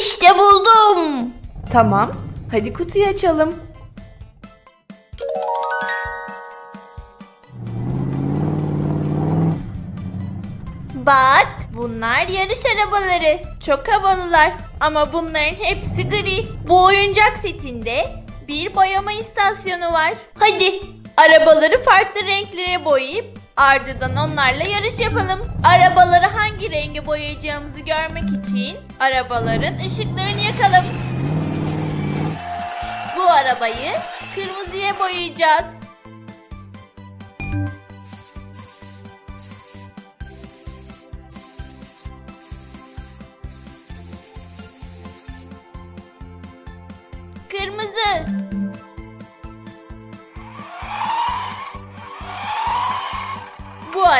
İşte buldum. Tamam. Hadi kutuyu açalım. Bak bunlar yarış arabaları. Çok havalılar ama bunların hepsi gri. Bu oyuncak setinde bir boyama istasyonu var. Hadi arabaları farklı renklere boyayıp ardından onlarla yarış yapalım. Arabaları hangi renge boyayacağımızı görmek için arabaların ışıklarını yakalım. Bu arabayı kırmızıya boyayacağız. Kırmızı.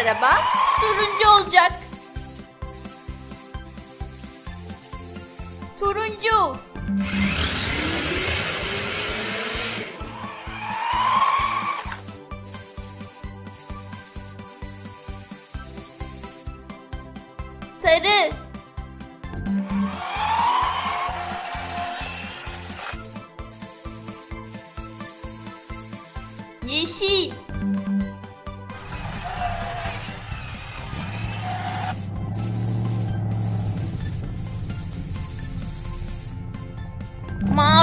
Araba turuncu olacak. Turuncu. Sarı. Yeşil.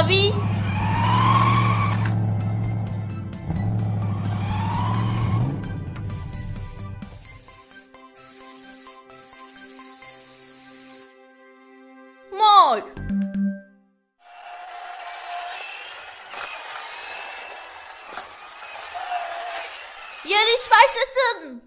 Mavi. Mor. Yarış başlasın.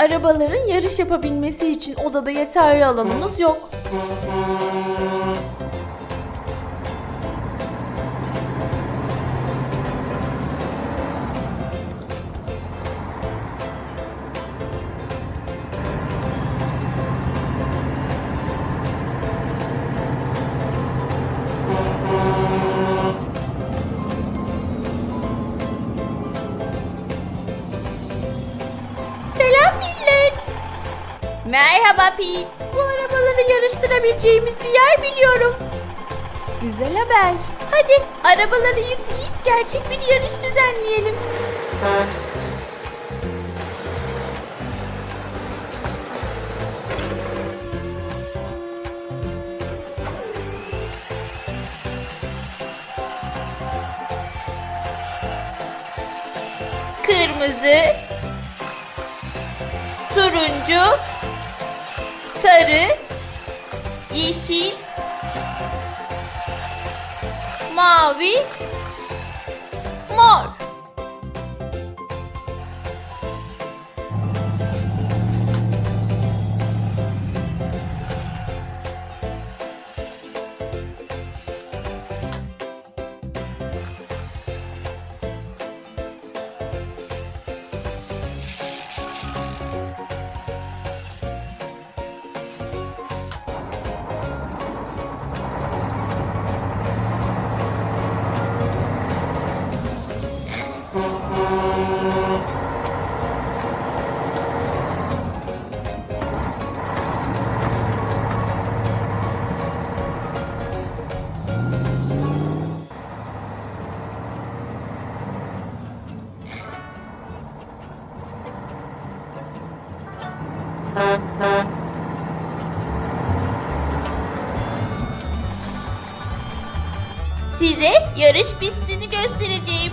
Arabaların yarış yapabilmesi için odada yeterli alanımız yok. Merhaba Pete. Bu arabaları yarıştırabileceğimiz bir yer biliyorum. Güzel haber. Hadi arabaları yükleyip gerçek bir yarış düzenleyelim. Kırmızı, turuncu, sarı, yeşil, mavi, mor. Size yarış pistini göstereceğim.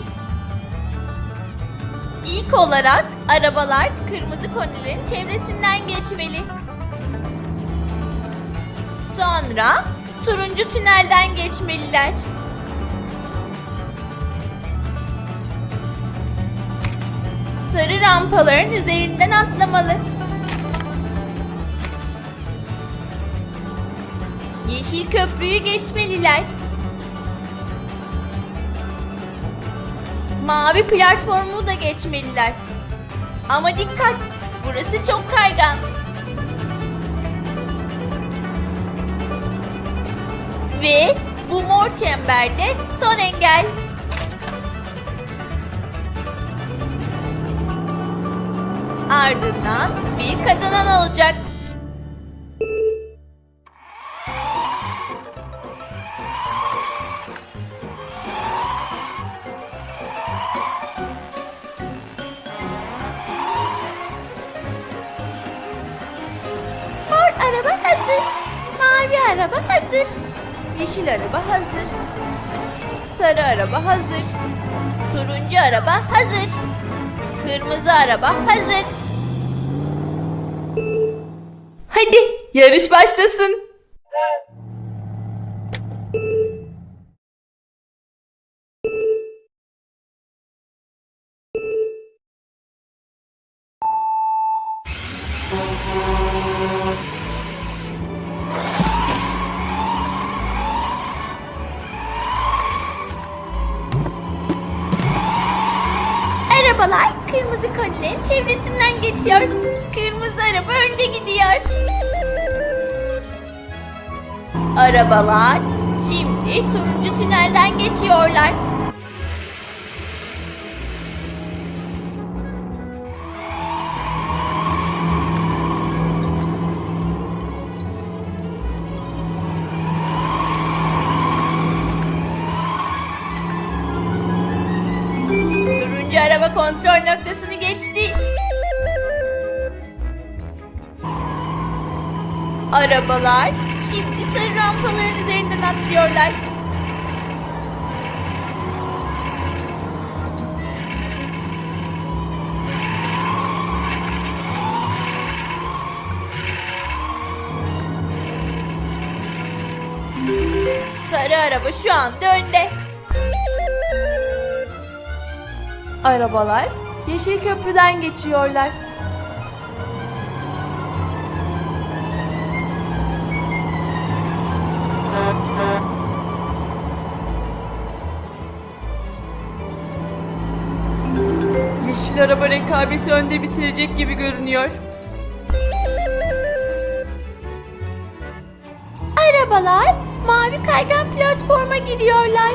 İlk olarak arabalar kırmızı konilerin çevresinden geçmeli. Sonra turuncu tünelden geçmeliler. Sarı rampaların üzerinden atlamalı. Yeşil köprüyü geçmeliler. Mavi platformu da geçmeliler. Ama dikkat! Burası çok kaygan. Ve bu mor çemberde son engel. Ardından bir kazanan olacak. Mavi araba hazır. Yeşil araba hazır. Sarı araba hazır. Turuncu araba hazır. Kırmızı araba hazır. Hadi yarış başlasın. Arabalar kırmızı kolilerin çevresinden geçiyor. Kırmızı araba önde gidiyor. Arabalar şimdi turuncu tünelden geçiyorlar. Araba kontrol noktasını geçti. Arabalar şimdi sarı rampaların üzerinden atlıyorlar. Sarı araba şu anda önde. Arabalar yeşil köprüden geçiyorlar. Yeşil araba rekabeti önde bitirecek gibi görünüyor. Arabalar mavi kaygan platforma giriyorlar.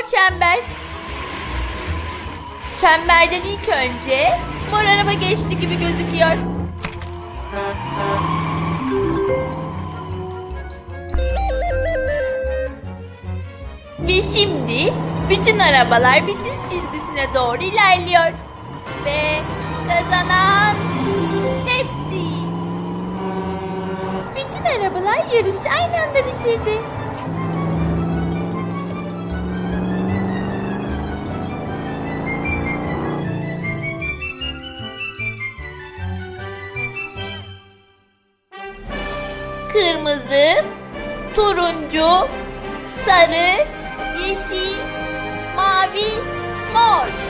Mor çember. Çemberden ilk önce mor araba geçti gibi gözüküyor. Ve şimdi bütün arabalar bitiş çizgisine doğru ilerliyor. Ve kazanan hepsi. Bütün arabalar yarışı aynı anda bitirdi. Sarı, yeşil, mavi, mor.